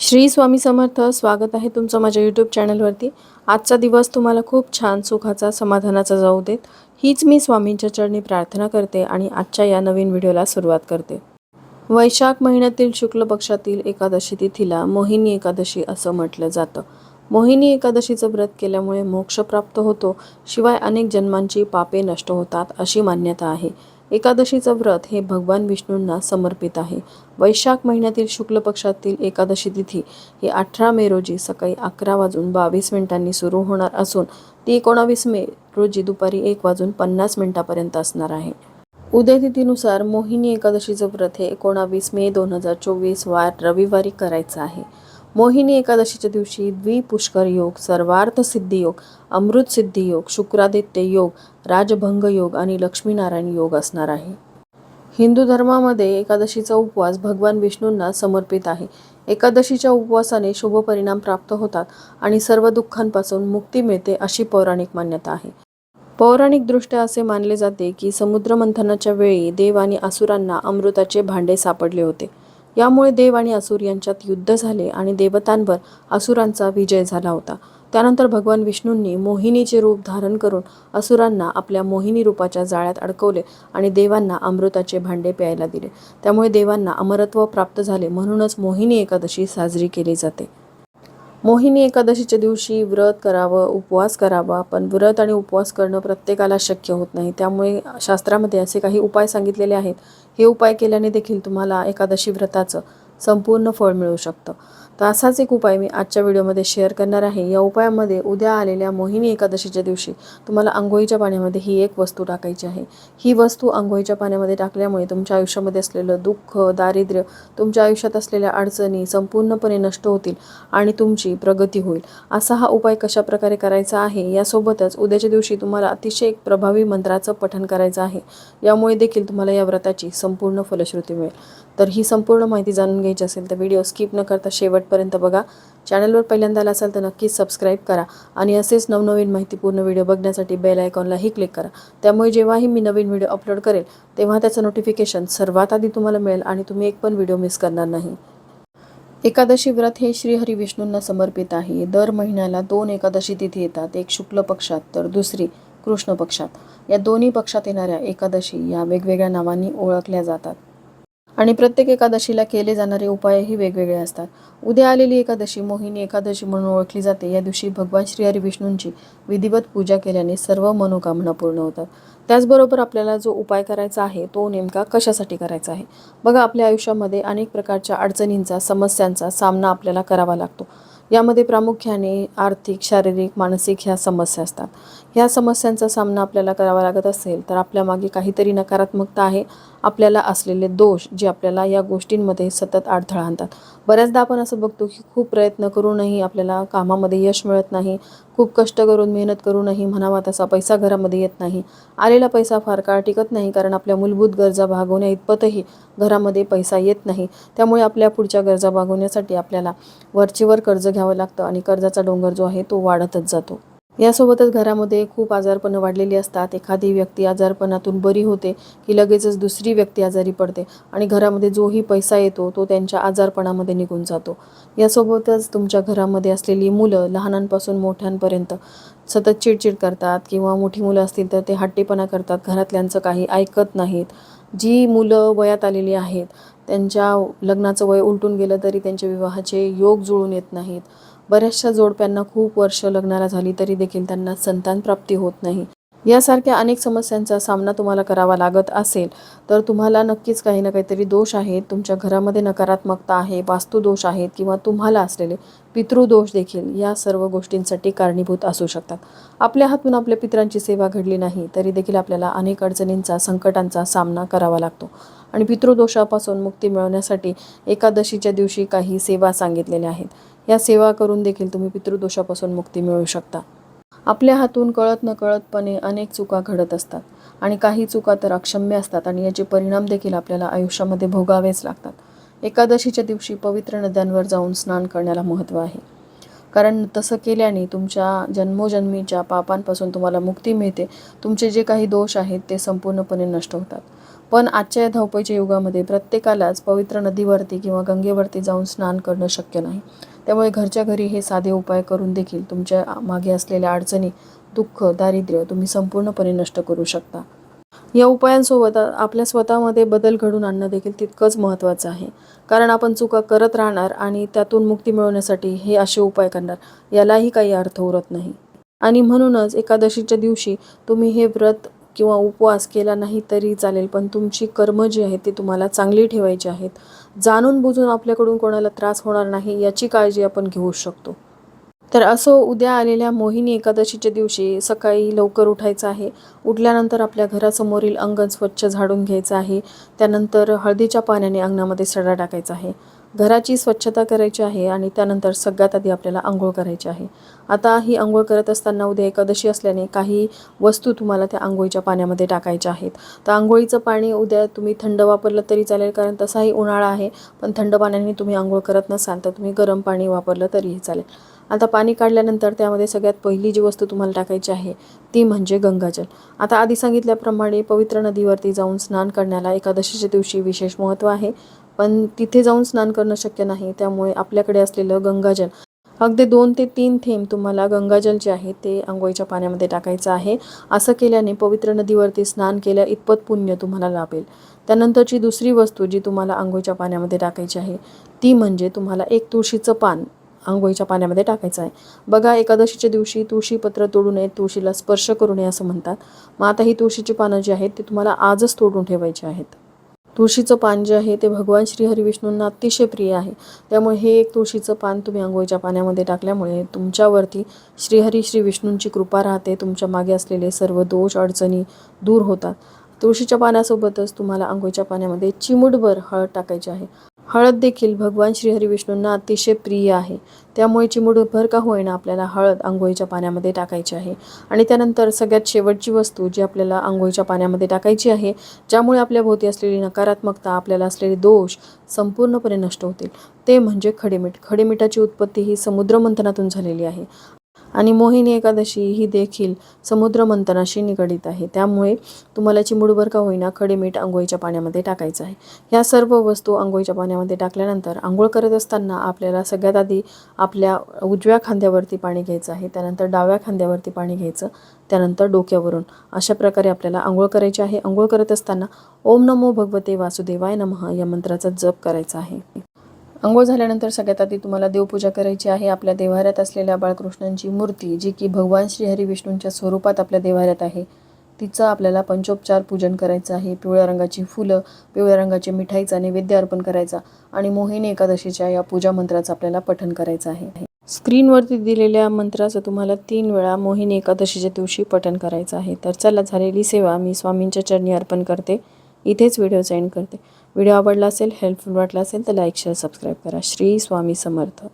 श्री स्वामी समर्थ स्वागत आहे तुमचं माझ्या यूट्यूब चॅनलवरती आजचा दिवस तुम्हाला खूप छान सुखाचा समाधानाचा जाऊ देत. हीच मी स्वामींच्या चरणी प्रार्थना करते आणि आजच्या या नवीन व्हिडिओला सुरुवात करते. वैशाख महिन्यातील शुक्ल पक्षातील एकादशी तिथीला मोहिनी एकादशी असं म्हटलं जातं. मोहिनी एकादशीचं व्रत केल्यामुळे मोक्ष प्राप्त होतो. शिवाय अनेक जन्मांची पापे नष्ट होतात अशी मान्यता आहे. एकादशीचं व्रत हे भगवान विष्णूंना समर्पित आहे. वैशाख महिन्यातील शुक्ल पक्षातील एकादशी तिथी ही अठरा मे रोजी सकाळी अकरा वाजून बावीस मिनिटांनी सुरू होणार असून ती एकोणावीस मे रोजी दुपारी एक वाजून पन्नास मिनिटापर्यंत असणार आहे. उदयतिथीनुसार मोहिनी एकादशीचं व्रत हे एकोणावीस मे दोन हजार चोवीस वार रविवारी करायचं आहे. मोहिनी एकादशीच्या दिवशी द्विपुष्कर योग सर्वार्थ सिद्धी योग अमृत सिद्धी योग शुक्रादित्य योग राजभंग योग आणि लक्ष्मीनारायण योग असणार आहे. हिंदू धर्मामध्ये एकादशीचा उपवास भगवान विष्णूंना समर्पित आहे. एकादशीच्या उपवासाने शुभ परिणाम प्राप्त होतात आणि सर्व दुःखांपासून मुक्ती मिळते अशी पौराणिक मान्यता आहे. पौराणिकदृष्ट्या असे मानले जाते की समुद्रमंथनाच्या वेळी देव आणि असुरांना अमृताचे भांडे सापडले होते. यामुळे देव आणि असुर यांच्यात युद्ध झाले आणि देवतांवर असुरांचा विजय झाला होता. त्यानंतर भगवान विष्णूंनी मोहिनीचे रूप धारण करून असुरांना आपल्या मोहिनी रूपाच्या जाळ्यात अडकवले आणि देवांना अमृताचे भांडे प्यायला दिले. त्यामुळे देवांना अमरत्व प्राप्त झाले म्हणूनच मोहिनी एकादशी साजरी केली जाते. मोहिनी एकादशीच्या दिवशी व्रत करावं उपवास करावा पण व्रत आणि उपवास करणं प्रत्येकाला शक्य होत नाही. त्यामुळे शास्त्रामध्ये असे काही उपाय सांगितलेले आहेत हे उपाय केल्याने देखील तुम्हाला एकादशी व्रताचं संपूर्ण फळ मिळू शकतं. तर असाच एक उपाय मी आजच्या व्हिडिओमध्ये शेअर करणार आहे. या उपायामध्ये उद्या आलेल्या मोहिनी एकादशीच्या दिवशी तुम्हाला आंघोळीच्या पाण्यामध्ये ही एक वस्तू टाकायची आहे. ही वस्तू आंघोळीच्या पाण्यामध्ये टाकल्यामुळे तुमच्या आयुष्यामध्ये असलेलं दुःख दारिद्र्य तुमच्या आयुष्यात असलेल्या अडचणी संपूर्णपणे नष्ट होतील आणि तुमची प्रगती होईल. असा हा उपाय कशाप्रकारे करायचा आहे यासोबतच उद्याच्या दिवशी तुम्हाला अतिशय एक प्रभावी मंत्राचं पठण करायचं आहे. यामुळे देखील तुम्हाला या व्रताची संपूर्ण फलश्रुती मिळेल. तर ही संपूर्ण माहिती जाणून घ्यायची असेल तर व्हिडिओ स्किप न करता शेवटपर्यंत बघा. चॅनलवर पहिल्यांदा आला असाल तर नक्कीच सबस्क्राईब करा आणि असेच नवनवीन माहितीपूर्ण व्हिडिओ बघण्यासाठी बेल आयकॉनलाही क्लिक करा. त्यामुळे जेव्हाही मी नवीन व्हिडिओ अपलोड करेल तेव्हा त्याचं नोटिफिकेशन सर्वात आधी तुम्हाला मिळेल आणि तुम्ही एक पण व्हिडिओ मिस करणार नाही. एकादशी व्रत हे श्रीहरी विष्णूंना समर्पित आहे. दर महिन्याला दोन एकादशी तिथी येतात एक शुक्ल पक्षात तर दुसरी कृष्ण पक्षात. या दोन्ही पक्षात येणाऱ्या एकादशी या वेगवेगळ्या नावांनी ओळखल्या जातात. आणि प्रत्येक एकादशीला केले जाणारे उपायही वेगवेगळे असतात. उद्या आलेली एकादशी मोहिनी एकादशी म्हणून ओळखली जाते. या दिवशी भगवान श्रीहरी विष्णूंची विधिवत पूजा केल्याने सर्व मनोकामना पूर्ण होतात. त्याचबरोबर आपल्याला जो उपाय करायचा आहे तो नेमका कशासाठी करायचा आहे? बघा आपल्या आयुष्यामध्ये अनेक प्रकारच्या अडचणींचा समस्यांचा सामना आपल्याला करावा लागतो. यामध्ये प्रामुख्याने आर्थिक शारीरिक मानसिक ह्या समस्या असतात. ह्या समस्यांचा सामना आपल्याला करावा लागत असेल तर आपल्यामागे काहीतरी नकारात्मकता आहे. आपल्याला असलेले दोष जे आपल्याला या गोष्टींमध्ये सतत अडथळा आणतात. बऱ्याचदा आपण असं बघतो की खूप प्रयत्न करूनही आपल्याला कामामध्ये यश मिळत नाही. खूप कष्ट करून मेहनत करूनही म्हणावा तसा पैसा घरामध्ये येत नाही. आलेला पैसा फार काळ टिकत नाही कारण आपल्या मूलभूत गरजा भागवण्या इतपतही घरामध्ये पैसा येत नाही. त्यामुळे आपल्या पुढच्या गरजा भागवण्यासाठी आपल्याला वरचेवर कर्ज घ्यावं लागतं आणि कर्जाचा डोंगर जो आहे तो वाढतच जातो. यासोबतच घरामध्ये खूप आजारपणं वाढलेली असतात. एखादी व्यक्ती आजारपणातून बरी होते की लगेचच दुसरी व्यक्ती आजारी पडते आणि घरामध्ये जोही पैसा येतो तो त्यांच्या आजारपणामध्ये निघून जातो. यासोबतच तुमच्या घरामध्ये असलेली मुलं लहानांपासून मोठ्यांपर्यंत सतत चिडचिड करतात किंवा मोठी मुलं असतील तर ते हट्टीपणा करतात. घरातल्यांचं काही ऐकत नाहीत. जी मुलं वयात आलेली आहेत त्यांच्या लग्नाचं वय उलटून गेलं तरी त्यांच्या विवाहाचे योग जुळून येत नाहीत. बऱ्याचशा जोडप्यांना खूप वर्ष लग्नाला झाली तरी देखील त्यांना संतान प्राप्ती होत नाही. यासारख्या अनेक समस्यांचा सामना तुम्हाला करावा लागत असेल तर तुम्हाला नक्कीच काही ना काहीतरी दोष आहेत. तुमच्या घरामध्ये नकारात्मकता आहे वास्तुदोष आहेत किंवा तुम्हाला असलेले पितृदोष देखील या सर्व गोष्टींसाठी कारणीभूत असू शकतात. आपल्या हातून आपल्या पितरांची सेवा घडली नाही तरी देखील आपल्याला अनेक अडचणींचा संकटांचा सामना करावा लागतो. आणि पितृदोषापासून मुक्ती मिळवण्यासाठी एकादशीच्या दिवशी काही सेवा सांगितलेल्या आहेत. या सेवा करून देखील तुम्ही पितृदोषापासून मुक्ती मिळवू शकता. आपल्या हातून कळत नकळतपणे अनेक चुका घडत असतात आणि काही चुका तर अक्षम्य असतात आणि याचे परिणाम देखील आपल्याला आयुष्यामध्ये भोगावेच लागतात. एकादशीच्या दिवशी पवित्र नद्यांवर जाऊन स्नान करण्याला महत्त्व आहे. कारण तसं केल्याने तुमच्या जन्मोजन्मीच्या पापांपासून तुम्हाला मुक्ती मिळते. तुमचे जे काही दोष आहेत ते संपूर्णपणे नष्ट होतात. पण आजच्या या धावपळीच्या युगामध्ये प्रत्येकालाच पवित्र नदीवरती किंवा गंगेवरती जाऊन स्नान करणं शक्य नाही. त्यामुळे घरच्या घरी हे साधे उपाय करून देखील तुमच्या मागे असलेल्या अडचणी दुःख दारिद्र्य तुम्ही संपूर्णपणे नष्ट करू शकता. या उपायांसोबत आपल्या स्वतःमध्ये बदल घडून आणणं देखील तितकंच महत्त्वाचं आहे. कारण आपण चुका करत राहणार आणि त्यातून मुक्ती मिळवण्यासाठी हे असे उपाय करणार यालाही काही अर्थ उरत नाही. आणि म्हणूनच एकादशीच्या दिवशी तुम्ही हे व्रत किंवा उपवास केला नाही तरी चालेल पण तुमची कर्म जी आहेत ती तुम्हाला चांगली ठेवायची आहेत. जाणून बुजून आपल्याकडून कोणाला त्रास होणार नाही याची काळजी आपण घेऊ शकतो. तर असो उद्या आलेल्या मोहिनी एकादशीच्या दिवशी सकाळी लवकर उठायचं आहे. उठल्यानंतर आपल्या घरासमोरील अंगण स्वच्छ झाडून घ्यायचं आहे. त्यानंतर हळदीच्या पाण्याने अंगणामध्ये सडा टाकायचा आहे. घराची स्वच्छता करायची आहे आणि त्यानंतर सगळ्यात आधी आपल्याला आंघोळ करायची आहे. आता ही आंघोळ करत असताना उद्या एकादशी असल्याने काही वस्तू तुम्हाला त्या आंघोळीच्या पाण्यामध्ये टाकायच्या आहेत. तर आंघोळीचं पाणी उद्या तुम्ही थंड वापरलं तरी चालेल कारण तसाही उन्हाळा आहे पण थंड पाण्याने तुम्ही आंघोळ करत नसाल तर तुम्ही गरम पाणी वापरलं तरीही चालेल. आता पाणी काढल्यानंतर त्यामध्ये सगळ्यात पहिली जी वस्तू तुम्हाला टाकायची आहे ती म्हणजे गंगाजल. आता आधी सांगितल्याप्रमाणे पवित्र नदीवरती जाऊन स्नान करण्याला एकादशीच्या दिवशी विशेष महत्त्व आहे. पण तिथे जाऊन स्नान करणं शक्य नाही. त्यामुळे आपल्याकडे असलेलं गंगाजल अगदी दोन ते तीन थेंब तुम्हाला गंगाजल जे आहे ते आंघोळीच्या पाण्यामध्ये टाकायचं आहे. असं केल्याने पवित्र नदीवरती स्नान केल्या इतपत पुण्य तुम्हाला लाभेल. त्यानंतरची दुसरी वस्तू जी तुम्हाला आंघोळीच्या पाण्यामध्ये टाकायची आहे ती म्हणजे तुम्हाला एक तुळशीचं पान आंघोळीच्या पाण्यामध्ये टाकायचं आहे. बघा एकादशीच्या दिवशी तुळशीपत्र तोडू नये तुळशीला स्पर्श करू नये असं म्हणतात. मग आता ही तुळशीची पानं जी आहेत ती तुम्हाला आजच तोडून ठेवायची आहेत. तुळशीचं पान जे आहे ते भगवान श्री हरिविष्णूंना अतिशय प्रिय आहे. त्यामुळे हे एक तुळशीचं पान तुम्ही आंघोळीच्या पाण्यामध्ये टाकल्यामुळे तुमच्यावरती श्रीहरी श्री विष्णूंची कृपा राहते. तुमच्या मागे असलेले सर्व दोष अडचणी दूर होतात. तुळशीच्या पाण्यासोबतच तुम्हाला आंघोळीच्या पाण्यामध्ये चिमुटभर हळद टाकायची आहे. हळद देखील भगवान श्रीहरी विष्णूंना अतिशय प्रिय आहे. त्यामुळे चिमुडभर का होईना आपल्याला हळद आंघोळीच्या पाण्यामध्ये टाकायची आहे. आणि त्यानंतर सगळ्यात शेवटची वस्तू जी आपल्याला आंघोळीच्या पाण्यामध्ये टाकायची आहे ज्यामुळे आपल्या भोवती असलेली नकारात्मकता आपल्याला असलेले दोष संपूर्णपणे नष्ट होतील. ते म्हणजे खडेमीठ. खडेमिठाची उत्पत्ती ही समुद्रमंथनातून झालेली आहे. आणि मोहिनी एकादशी ही देखील समुद्रमंथनाशी निगडीत आहे. त्यामुळे तुम्हाला चिमुडभर का होईना खडे मीठ आंघोळीच्या पाण्यामध्ये टाकायचं आहे. ह्या सर्व वस्तू आंघोळीच्या पाण्यामध्ये टाकल्यानंतर आंघोळ करत असताना आपल्याला सगळ्यात आधी आपल्या उजव्या खांद्यावरती पाणी घ्यायचं आहे त्यानंतर डाव्या खांद्यावरती पाणी घ्यायचं त्यानंतर डोक्यावरून. अशा प्रकारे आपल्याला आंघोळ करायची आहे. आंघोळ करत असताना ओम नमो भगवते वासुदेवाय नमः या मंत्राचा जप करायचा आहे. आंघोळ झाल्यानंतर सगळ्यात आधी तुम्हाला देवपूजा करायची आहे आपल्या देवाऱ्यात असलेल्या बाळकृष्णांची मूर्ती जी की भगवान श्रीहरी विष्णूंच्या स्वरूपात आपल्या देवाऱ्यात आहे. तिचं आपल्याला पंचोपचार पूजन करायचं आहे. पिवळ्या रंगाची फुलं पिवळ्या रंगाची मिठाईचा नैवेद्य अर्पण करायचा आणि मोहिनी एकादशीच्या या पूजा मंत्राचं आपल्याला पठण करायचं आहे. स्क्रीनवरती दिलेल्या मंत्राचं तुम्हाला तीन वेळा मोहिनी एकादशीच्या दिवशी पठण करायचं आहे. तर चला झालेली सेवा मी स्वामींच्या चरणी अर्पण करते. इथेच व्हिडिओ सेंड करते. व्हिडिओ आवडला असेल हेल्पफुल वाटला असेल तर लाईक शेअर सबस्क्राईब करा. श्री स्वामी समर्थ.